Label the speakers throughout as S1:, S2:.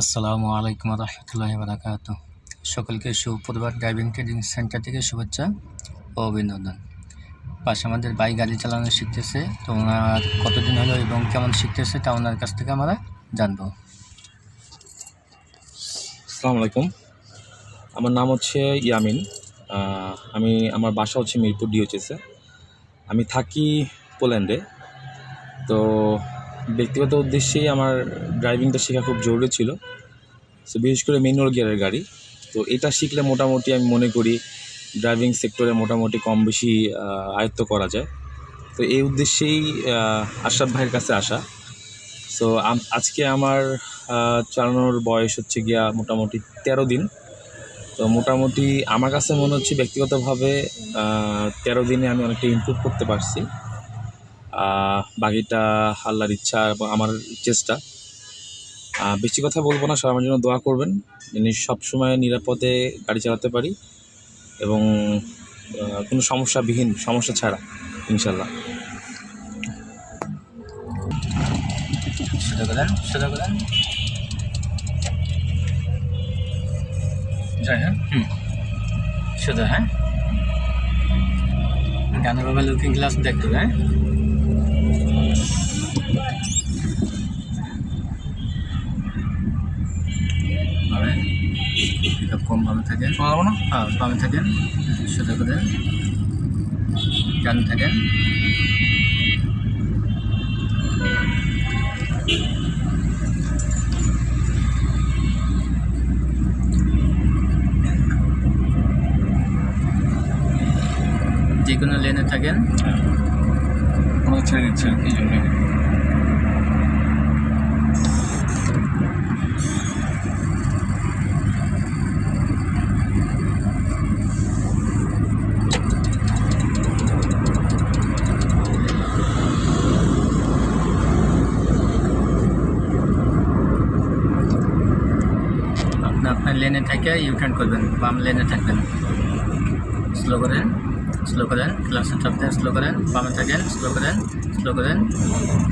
S1: আসসালামু আলাইকুম রহমতুল্লাহ বারাকাত সকলকে সুপ্রভাত ড্রাইভিং ট্রেনিং সেন্টার থেকে শুভেচ্ছা ও অভিনন্দন। পাশে আমাদের বাইক গাড়ি চালানো শিখতেছে, তো ওনার কতদিন হলো এবং কেমন শিখতেছে তা ওনার কাছ থেকে আমরা জানব।
S2: আসসালামু আলাইকুম। আমার নাম হচ্ছে ইয়ামিন। আমি, আমার বাসা হচ্ছে মিরপুর ডিওচেসে আমি থাকি পোল্যান্ডে। তো ব্যক্তিগত উদ্দেশ্যেই আমার ড্রাইভিংটা শেখা খুব জরুরি ছিল। সো বিশেষ করে ম্যানুয়াল গিয়ারের গাড়ি। তো এটা শিখলে মোটামুটি আমি মনে করি ড্রাইভিং সেক্টরে মোটামুটি কম বেশি আয়ত্ত করা যায়। তো এই উদ্দেশ্যেই আশরাফ ভাইয়ের কাছে আসা। সো আজকে আমার চালানোর বয়স হচ্ছে গিয়া মোটামুটি তেরো দিন। তো মোটামুটি আমার কাছে মনে হচ্ছে ব্যক্তিগতভাবে তেরো দিনে আমি অনেকটা ইমপ্রুভ করতে পারছি। বাকিটা আল্লাহর ইচ্ছা এবং আমার চেষ্টা। বেশি কথা বলব না, সবাই আমার জন্য দোয়া করবেন, যিনি সবসময় নিরাপদে গাড়ি চালাতে পারি এবং কোনো সমস্যাবিহীন, সমস্যা ছাড়া ইনশাল্লাহ হ্যাঁ
S1: হ্যাঁ। গানের বাবা লুকিং গ্লাস দেখতে হ্যাঁ? পিক আপ কম
S2: শোনা যাব না?
S1: হ্যাঁ বামে থাকেন সোজা করেন ডান থাকেন যে কোনো লেনে থাকেন।
S2: ছেড়ে দিচ্ছে, এই জন্য
S1: আপনি আপনার লেনে থেকে ইউটার্ন করবেন। বাম লেনে থাকবেন। স্লো করেন স্লো করেন ক্লাসে চাপতে স্লো করেন, বামে থাকেন স্লো করেন স্লো করেন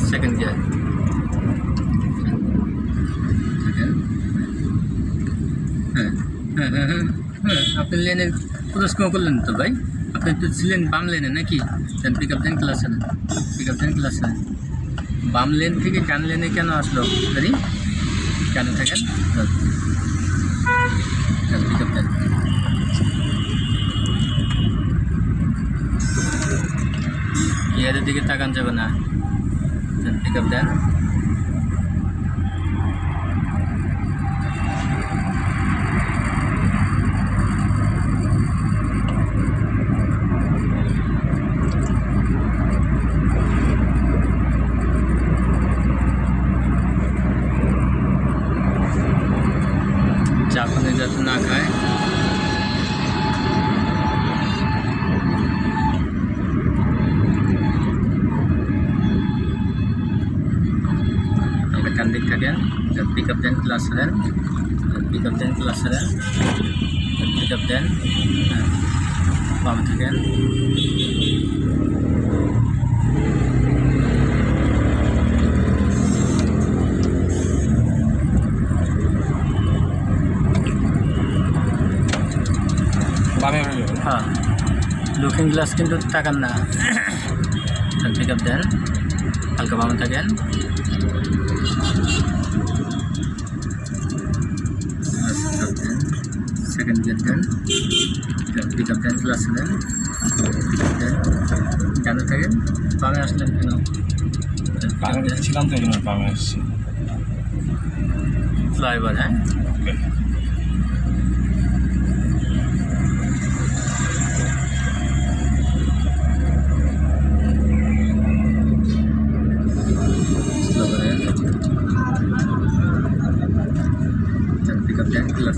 S1: সেকেন্ড গিয়ার হ্যাঁ হ্যাঁ হ্যাঁ হ্যাঁ হ্যাঁ আপনি লেনে পুরো স্লো করলেন তো ভাই? আপনি তো ছিলেন বাম লেনে নাকি? দেন পিক আপ দেন ক্লাসে পিক আপ দেন ক্লাসে বাম লেন থেকে ডান লেনে কেন আসলো? গাড়ি কেন থাকেন পিক আপ দেন গিয়ারের দিকে তাকান যাবে না। দেন চাপানে যাতে না খায় হালকা ডান দিক থাকেন পিক আপ দেন ক্লাস দেন পিক আপ দেন ক্লাস দেন পিক আপ দেন বামে থাকেন
S2: বামে হয়ে যাবে
S1: হ্যাঁ লুকিং গ্লাস কিন্তু তাকান না। পিক আপ দেন হালকা বামে থাকেন। সেকেন্ড গিয়ার দেন পিক আপ দেন ক্লাস দেন pick up দেন ডানে থাকেন বামে আসলেন কেন?
S2: বামে ছিলাম তো এই জন্য বামে আসছি।
S1: ফ্লাইওভার হ্যাঁ? আপনি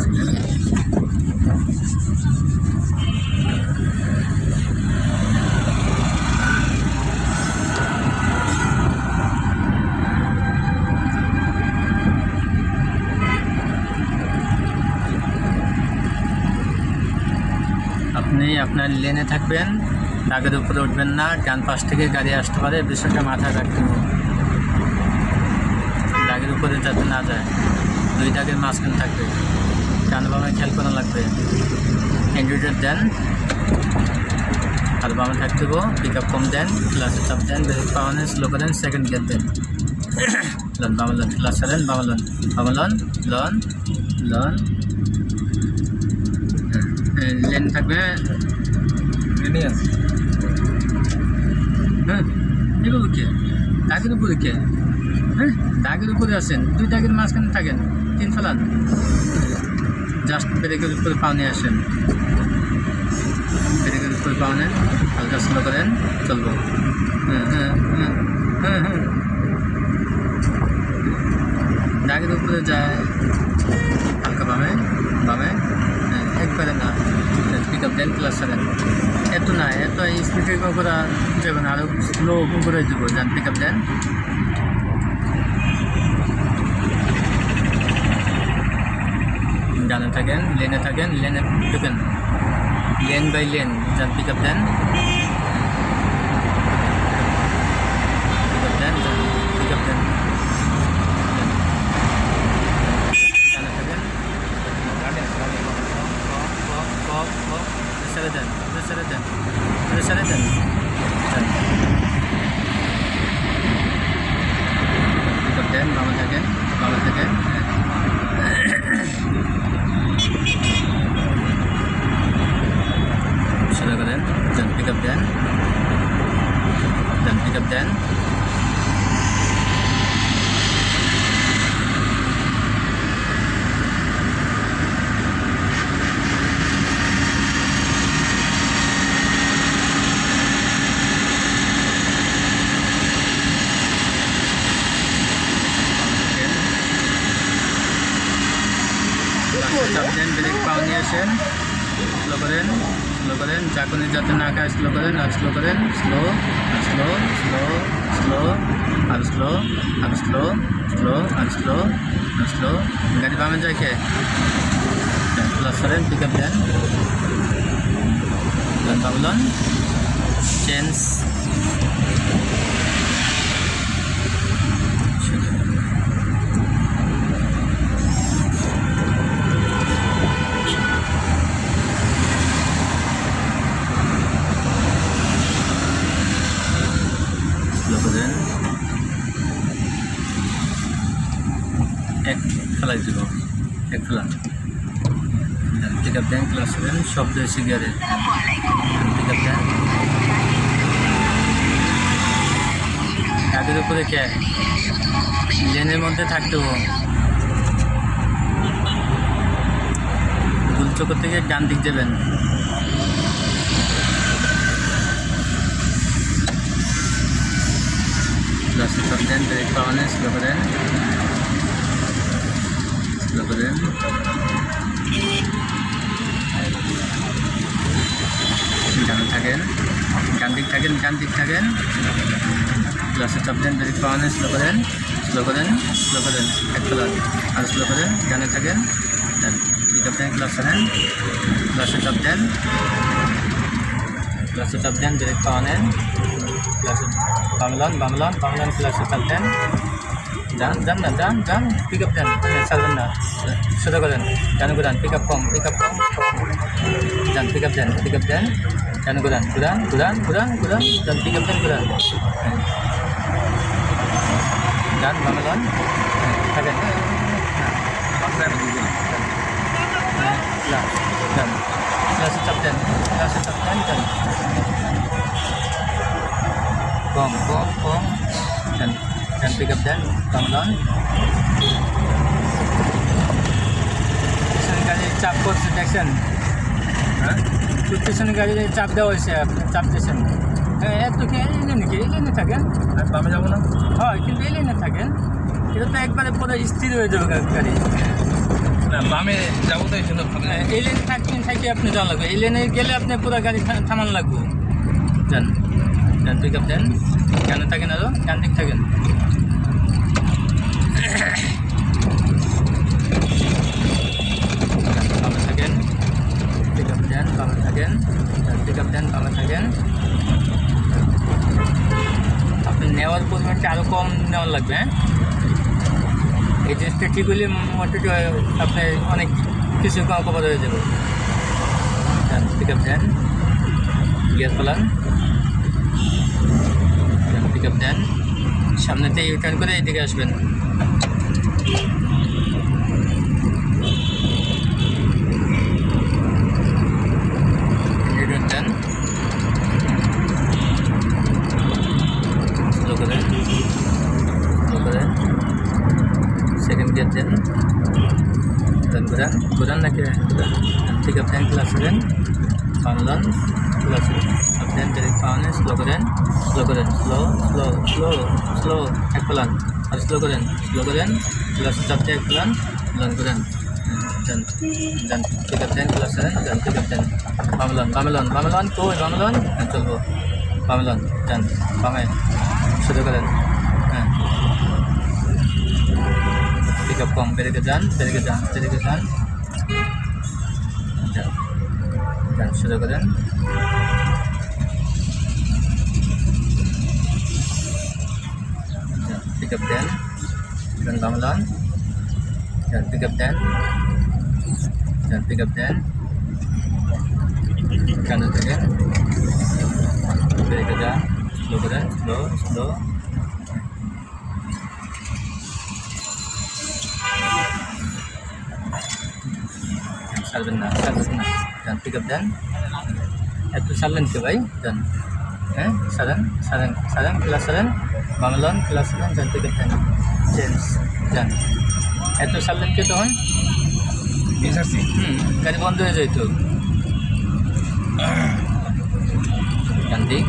S1: আপনার লেনে থাকবেন দাগের উপরে উঠবেন না, ডান পাশ থেকে গাড়ি আসতে পারে, বিষয়টা মাথায় রাখতে হবে দাগের উপরে যাতে না যায়, দুই দাগের মাঝখানে থাকবে। ডান বামে খেয়াল করা লাগবে। ইন্ডিকেটর দেন আর বামে থাকতে পিক আপ কম দেন ক্লাসে চাপ দেন ব্রেক পাওয়ানে স্লো করেন সেকেন্ড গিয়ার দেন লন বামে লন ক্লাস ছাড়েন বামে লন বামে লন লন লন লেন থাকবে। হ্যাঁ এগুলো কে? দাগের উপরে কে? হ্যাঁ দাগের উপরে আছেন। দুই দাগের মাঝখানে থাকেন তিন ফেলান। জাস্ট ব্রেকের উপরে পাও নিয়ে আসেন। ব্রেকের উপরে পাও নেন হালকা স্লো করেন চলবো। হ্যাঁ হ্যাঁ হ্যাঁ হ্যাঁ হ্যাঁ। উপরে যায় হালকা বামে বামে হ্যাঁ, একবারে না পিক আপ দেন ক্লাস সেভেন এত না এত স্পিডে করা যাবে না আরও স্লো করে দেবো যান পিক আপ দেন। ডানে থাকেন লেনে থাকেন লেনে ঢুকেন লেন বাই লেন যান পিক আপ দেন পিক আপ দেন পিক আপ দেন ডানে থাকেন ছেড়ে দেন ছেড়ে দেন ছেড়ে দেন দেন বামে থাকেন বামে থাকেন শুরু করেন দেন পিক আপ দেন দেন পিক আপ দেন চাপ দেন ব্রেক পাও নিয়ে আসেন স্লো করেন স্লো চাকুনি যাতে না খায় স্লো করেন আর স্লো করেন স্লো স্লো স্লো স্লো আর স্লো আর স্লো স্লো আর স্লো আর স্লো গাড়ি বামে যায় কে? প্লাস করেন পিক আপ দেন। চেঞ্জ স্লো করেন এক ফেলাই দিব এক ফেলান পিক আপ দেন ক্লাস করেন শব্দ এসে আপ দেন উপরে কে? লেনের মধ্যে থাকতে হবে। গুলচক্কর থেকে ডান দিক দেবেন সব দেন ব্রেক করেন স্লো করেন থাকেন। ডান থাকেন, ডান দিক থাকেন। ক্লাসে চাপ দেন ব্রেক পাওয়ানে স্লো করেন স্লো করেন স্লো করেন। এক কলার আর স্লো করেন, ডানে থাকেন পিক আপ দেন, ক্লাস নেন। ক্লাসে চাপ দেন। ক্লাসে চাপ দেন ব্রেক পাওয়ানে ক্লাসে বাংলান বাংলান বাংলান ক্লাসে চাপ যান যান না, যান যান পিক আপ দেন। ছাড়বেন না। সোজা করেন জান গুরান পিক আপ কম পিক আপ কম যান পিক আপ দেন পিক আপ দেন। জান গুরান গুরান গুরান গুরান গুরান যান পিক আপ দেন গুরান যান বাংলান থাকেন ক্লাস যান ক্লাসে চাপ দেন ক্লাসে চাপ দেন যান কম কম কম dan dan pick up dan bangun. পিছনে গাড়ি চাপ হ্যাঁ পিছনে গাড়ি চাপ দেওয়া হয়েছে আপনি চাপ দিয়েছেন। হ্যাঁ এত কি এই লাইনে কি এই লাইনে থাকেন?
S2: আর বামে যাব না?
S1: হয় কিন্তু এই লাইনে থাকেন। এটা তো একবারে পুরো স্থির হয়ে যাবে গাড়ি।
S2: না বামে যাব তো এই জন্য
S1: হ্যাঁ, এই লাইনে থাকতেন থাকি আপনি যাওয়া লাগবে। এই লাইনে গেলে আপনি পুরো গাড়ি থামান লাগবে। যান। যান পিক আপ দেন। কেন থাকেন আরও? ডান দিক থাকেন বামে থাকেন পিক আপ দেন বামে থাকেন পিক আপ দেন বামে থাকেন আপনি নেওয়ার পরিমাণটা আরও কম নেওয়ার লাগবে হ্যাঁ? এই জিনিসটা ঠিক হলে মোটামুটি আপনার অনেক কিছু কভার হয়ে যাবে। পিক আপ দেন। গিয়ার ফেলান। পিক আপ দেন। সামনেতে ইউটার্ন করে এইদিকে আসবেন রিটার্ন দেন স্লো করে স্লো করে সেকেন্ড গিয়ার দেন দেন ঘুরান নাকি? ঠিক আছে ক্লাস করেন পানলান ক্লাস দেন ডাইরেক্ট পাওয়ানে স্লো করেন স্লো করেন স্লো স্লো স্লো স্লো এক পালান আর স্লো করেন স্লো করেন ক্লাস চাপতে এক পালান পালান করেন দেন দেন ঠিক আছে দেন ক্লাস করেন দেন ঠিক আছে বামলান বামলান বামলান কই বামলান চলবো বামলান দেন বামে শুরু করেন www.facebook.com Bergejan Bergejan Bergejan dan sudah করেন pick up dan gamelan dan pick up dan dan pick kan then kanan tekan Bergejan slow keren slow slow slow না ছাড়বেন না যান পিক আপ দেন। একটু ছাড়লেন কে ভাই যান হ্যাঁ সারেন সারেন সারেন ক্লাস সারেন বাংলন ক্লাস সারেন যান পিক আপ দেন চেঞ্জ যান এত ছাড়লেন কে তখন হুম গাড়ি বন্ধ হয়ে যেত ডান দিক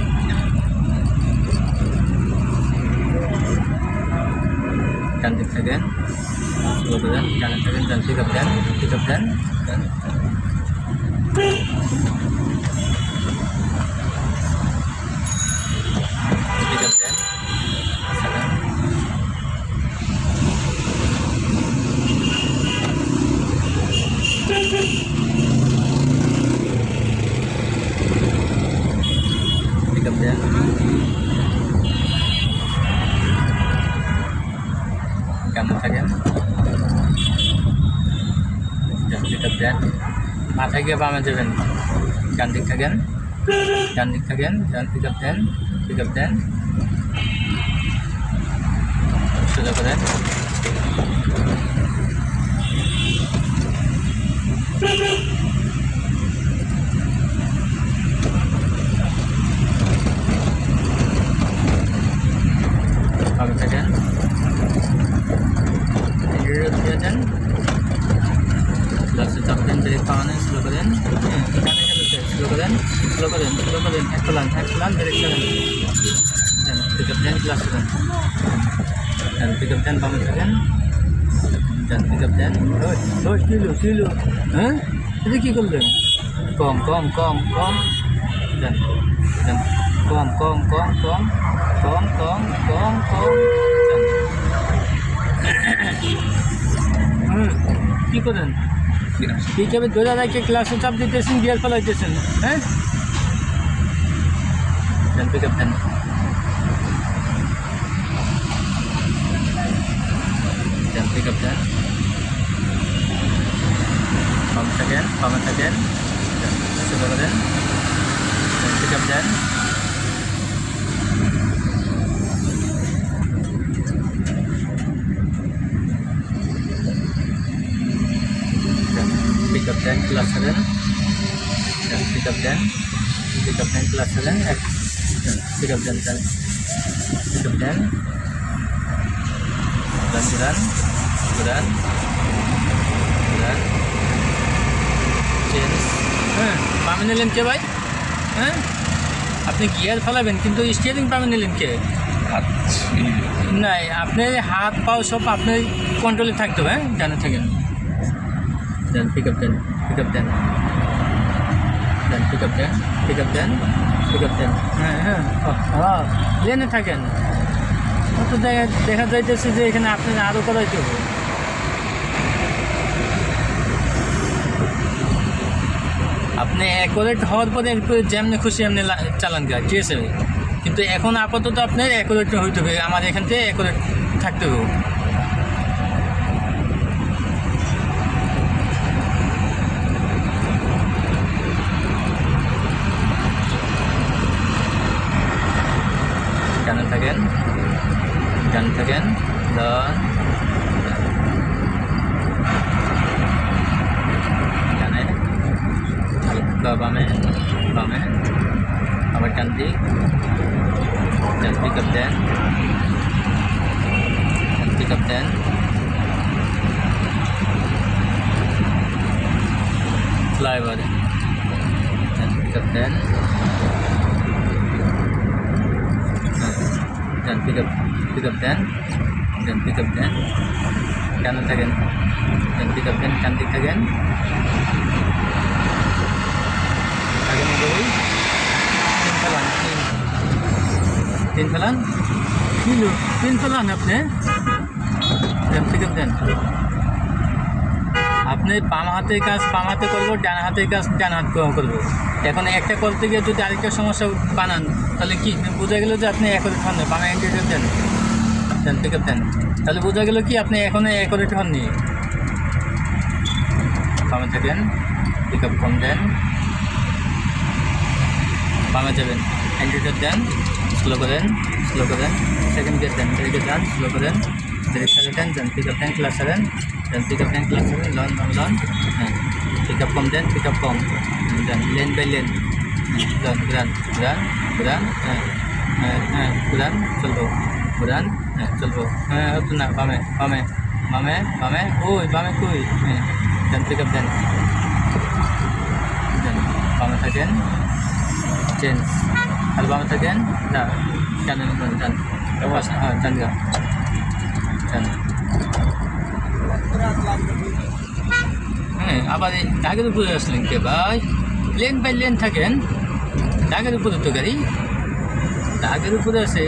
S1: ডান দিক থাকেন dua bulan jalan terus dan tiga bulan tiga bulan dan tiga bulan tiga দেন। মাথায় গিয়ে বামে দেবেন। ডান দিক থাকেন ডান দিক থাকেন ডান পিক আপ দেন। পিক আপ দেন। সোজা করেন বামে থাকেন এর দিয়ে দেন প্লাসে চাপতেন ব্রেক পাওয়ানে স্লো করেন ডানে গেলে স্লো করেন স্লো করেন স্লো করেন এক প্লান এক প্লান ব্রেক করেন দেন পিক আপ দেন ক্লাস করেন দেন পিক আপ দেন বামে থাকেন দেন পিক আপ দেন ওই ওই কিলো হ্যাঁ? এটা কী করলেন? কম কম কম কম। দেন দেন। কম কম কম কম কম কম কম কম। হুম কী করেন? পিকআপে ধরে রাখে ক্লাসে চাপ দিতেছেন গিয়ার ফেলাইতেছেন হ্যাঁ? দেন পিকআপ দেন। দেন পিকআপ দেন। again, comment again, yeah. subscribe again, and pick up again. Pick up then plus seven. Then pick X. Then pick up then then. Eh, pick. Dan. নিলেন কে ভাই? হ্যাঁ? আপনি গিয়ার ফেলাবেন কিন্তু স্টিয়ারিং পামে নিলেন কে? নাই আপনার হাত পাও সব আপনার কন্ট্রোলে থাকতে হবে হ্যাঁ? জানে থাকেন। দেন পিক আপ দেন পিক আপ দেন। দেন পিক আপ দেন পিক আপ দেন পিক আপ দেন। হ্যাঁ হ্যাঁ। হ্যাঁ লেনে থাকেন। অত দেখা দেখা যাইতেছে যে এখানে আপনার আরও করাইতে হবে। আপনি অ্যাকোরেট হওয়ার পরে একটু যেমনি খুশি এমনি চালান গা ঠিক আছে? কিন্তু এখন আপাতত আপনার অ্যাকোরেট হইতে হবে, আমার এখান থেকে অ্যাকোরেট থাকতে হবে ফ্লাইওভারে পিক আপ দেন দেন পিক আপ পিক আপ দেন দেন পিক আপ দেন। কেন থাকেন? দেন পিক আপ দেন, কেন দিক থাকেন। থাকেন তিন ফেলান, তিন। তিন ফেলান? আপনি? দেন পিক আপ দেন। আপনি বাম হাতের কাজ, বাম হাতে করব, ডান হাতের কাজ, ডান হাত করব। এখন একটা করতে গিয়ে যদি আরেকটা সমস্যা বানান, তাহলে কি? বোঝা গেল যে আপনি একরে হন না বামে ইন্টারভিউ দেন। দেন পিক দেন তাহলে বোঝা গেল কি আপনি এখনও একরে হননি বামে থাকেন পিক আপ কম দেন। বামে যাবেন ইন্টারভিউ দেন স্লো করেন স্লো করেন। সেকেন্ড গিয়ার দেন ব্রেকে যান স্লো করেন। ব্রেক সারে দেন পিক আপ দেন ক্লাস সারেন। দেন পিক আপ দেন ক্লাস সারেন লন লন হ্যাঁ পিক আপ কম দেন পিক আপ কম দেন লেন বাই লেন ঘুরান ঘুরান ঘুরান হ্যাঁ হ্যাঁ হ্যাঁ ঘুরান চলবো। ঘুরান হ্যাঁ চলবো হ্যাঁ হতো না, বামে বামে বামে বামে, ওই, বামে কই? হ্যাঁ দেন পিক আপ দেন বামে থাকেন চেঞ্জ আর বামে থাকেন, না কেন যান হ্যাঁ যান গা। যান হ্যাঁ আবার এই দাগের উপরে আসলেন কে ভাই? লেন বাই লেন থাকেন। দাগের উপরে তো গাড়ি। দাগের উপরে আছে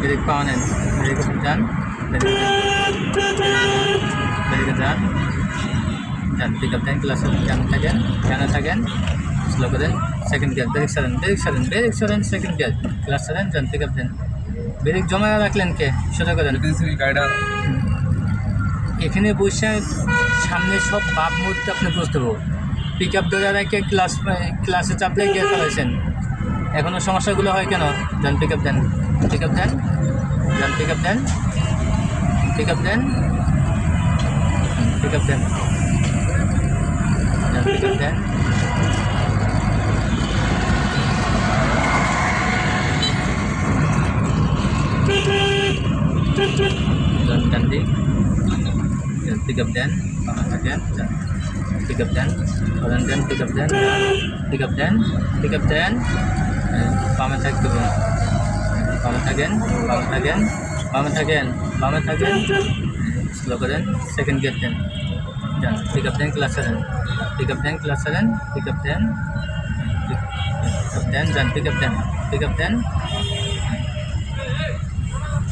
S1: ব্রেক পাওয়া নেন ব্রেক যান ব্রেকে যান যান পিক আপ দেন ক্লাস কেন থাকেন কেন থাকেন স্লো করেন সেকেন্ড গিয়ার ব্রেক সারেন ব্রেক সারেন ব্রেক সারেন সেকেন্ড গিয়ার ক্লাস সারেন যান পিক আপ দেন ব্রেক জমা রাখলেন কে সোজা করেন এখানে বসে সামনে সব বাপ মুহূর্তে আপনি বুঝতে পারব পিক আপ ধরে রেখে ক্লাস ক্লাসে চাপলে গিয়ে ফেলেছেন এখনও সমস্যাগুলো হয় কেন? যান পিক আপ দেন পিক আপ দেন যান পিক আপ দেন পিক আপ দেন পিক আপ দেন যান পিক আপ দেন যান ডান দিক dan pick up dan kemudian dan pick up dan kemudian dan pick up dan pick up dan pick up dan paman থাকতে হবে বামে থাকেন বামে থাকেন বামে থাকেন বামে থাকেন স্লো করেন সেকেন্ড গিয়ার দেন যান পিক আপ দেন ক্লাস সেভেন পিক আপ দেন ক্লাস সেভেন পিক আপ দেন পিক আপ দেন যান পিক আপ দেন পিক আপ দেন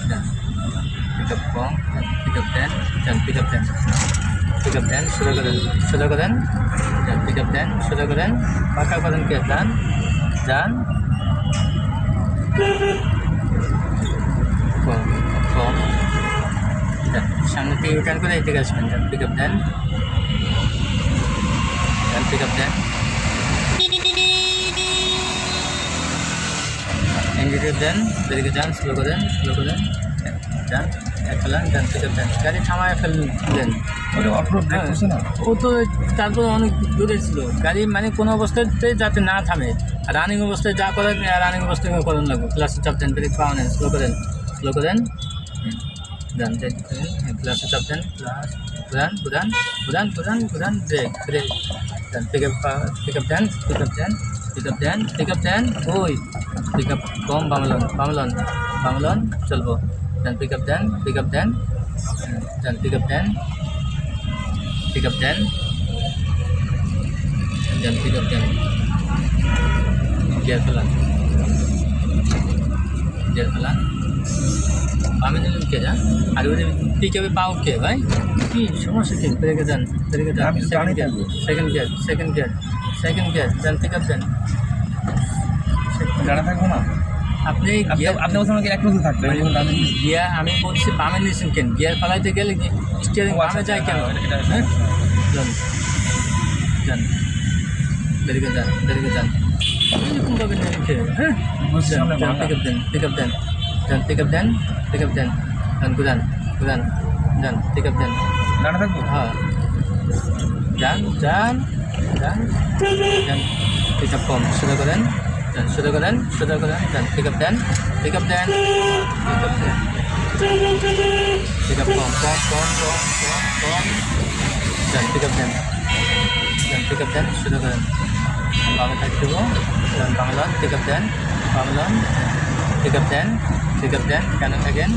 S1: যান up kong pick up dan dan pick up dan pick up dan sudah keren sudah keren dan pick up dan sudah keren maka keren ke dan dan kong dan সামনে থেকে return করে এদিকে আসবেন দেন pick up দেন। Pick up দেন। Engineer দেন যান স্লো করেন স্লো করেন যান ফেলান যান পিক আপ দেন। গাড়ি থামায় ফেললেন
S2: ব্রেক না?
S1: ও তো তারপর অনেক দূরে ছিল। গাড়ি মানে কোনো অবস্থাতে যাতে না থামে। রানিং অবস্থায় যা করেন রানিং অবস্থায় করুন লাগবে। ক্লাসে চাপ দেন ব্রেক পাওয়া নেন স্লো করেন স্লো করেন হুম, যান যান ক্লাসে চাপ দেন ক্লাস ঘুরান ঘুরান ঘুরান ঘুরান ঘুরান ব্রেক ব্রেক দেন পিক আপ পিক আপ দেন পিক আপ দেন পিক আপ দেন পিক আপ দেন ওই পিক আপ কম বাংলন বাংলন বাংলন চলবো দেন পিক আপ দেন পিক আপ দেন দেন পিক আপ দেন pick up dan dan pick up dan. Gear pelan. Gear pelan. বামে দিলেন কে যা আর ওই পিক আপে পাও কে ভাই? কি সমস্যা কি? ব্রেকে দেন ব্রেকে
S2: আমি
S1: সেকেন্ড
S2: জানি
S1: gear second gear second gear second gear দেন পিক আপ দেন
S2: গাড়ি থাকব না?
S1: আপনি
S2: আপনি আমাকে এক বছর থাকবে আমি বললাম, আমি
S1: বলছি বামে নিয়েছেন কেন? গিয়ার ফালাইতে গেলে কি স্টিয়ারিং
S2: আচ্ছা,
S1: বামে যায় কেন?
S2: হ্যাঁ, এটা-
S1: হ্যাঁ? যান যান। বেরিয়ে যান বেরিয়ে যান। এরকম ভাবে নিয়ে হ্যাঁ? যান পিক আপ দেন পিক আপ দেন যান পিক আপ দেন পিক আপ দেন যান ঘুরান ঘুরান যান পিক আপ দেন
S2: গাড়ি থাকব
S1: হ্যাঁ যান যান যান যান পিক আপ কম সোজা করেন যান সোজা করেন সোজা করেন যান পিক আপ দেন পিক আপ দেন পিক আপ দেন পিক আপ কম কম কম কম কম কম যান পিক আপ দেন যান পিক আপ দেন শুরু করেন বামে থাকতে দেবো বামলন পিক আপ দেন বামলন পিক আপ দেন পিক আপ দেন কেন থাকেন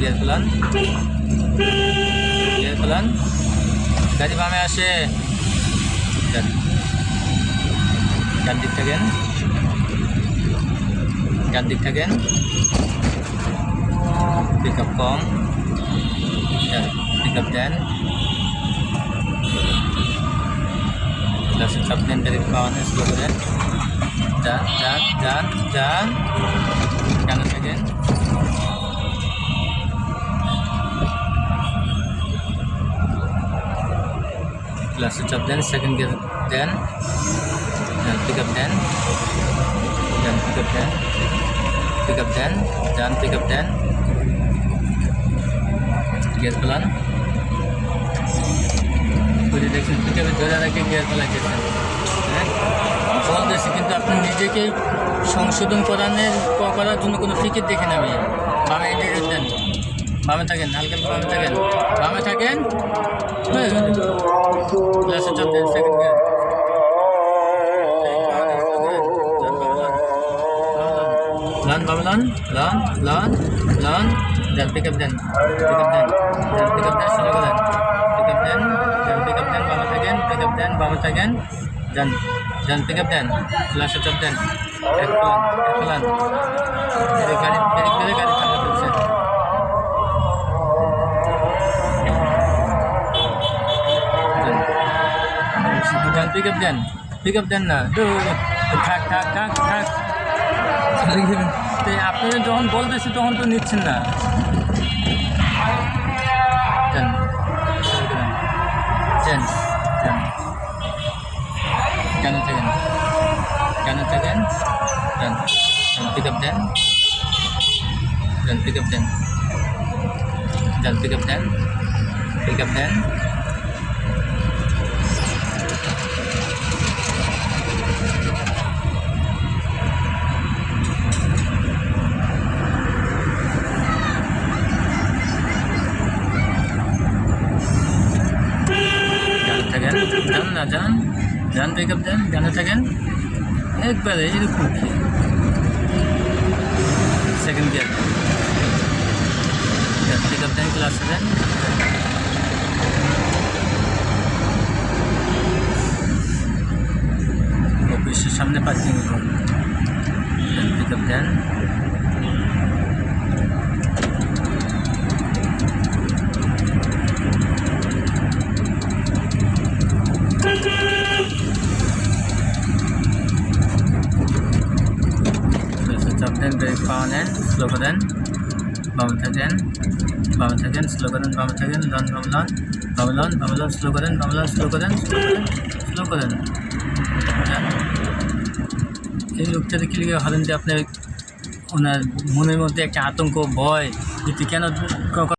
S1: গিয়ার খুলান গিয়ার খুলান গাড়ি বামে আসে যান ডান দিক থাকেন ডান দিক থাকেন পিক আপ কম পিক আপ দেন ক্লাসে চাপ দেন ব্রেক পাওয়ানো স্লো করেন যান যান যান যান কেন থাকেন ক্লাসে চাপ দেন সেকেন্ড গিয়ার দেন পিক আপ দেন দেন পিক আপ দেন পিক আপ দেন যান পিক আপ দেন গিয়ার ফেলান বুঝে দেখছেন পিক আপে ধরে রাখে গিয়ার ফেলাইতেছেন হ্যাঁ বলতেছি কিন্তু আপনি নিজেকে সংশোধন করানোর করার জন্য কোনো ফিকির দেখেন আমি বামে ইন্ডিকেট দেন বামে থাকেন, হালকা বামে থাকেন। বামে থাকেন? ক্লাসে দেন সেকেন্ড লান বাবলান লান লান লান দেন পিক আপ দেন পিক আপ দেন দেন পিক আপ দেন, শুরু করেন। পিক আপ দেন দেন পিক আপ দেন, বামে থাকেন পিক আপ দেন, বামে থাকেন। দেন দেন পিক আপ দেন ক্লাসে চাপ দেন এক পিক আপ দেন পিক আপ দেন না থাক যখন বলতেছি তখন তো নিচ্ছেন না। একবারে এরকম সেকেন্ড গিয়ার পিক আপ দেন ক্লাসে দেন অফিসের সামনে পার্কিং পিক আপ দেন ক্লাসে চাপ দেন ব্রেক পাওয়া নেন স্লো করেন বামে থাকেন বামে থাকেন স্লো করেন বামে থাকেন, লন, বাম লন বামলন স্লো করেন বামলন স্লো করেন স্লো করেন স্লো করেন এই লোকটা দেখি লিখে হলেন যে আপনার ওনার মনের মধ্যে একটা আতঙ্ক, ভয়, এটি কেন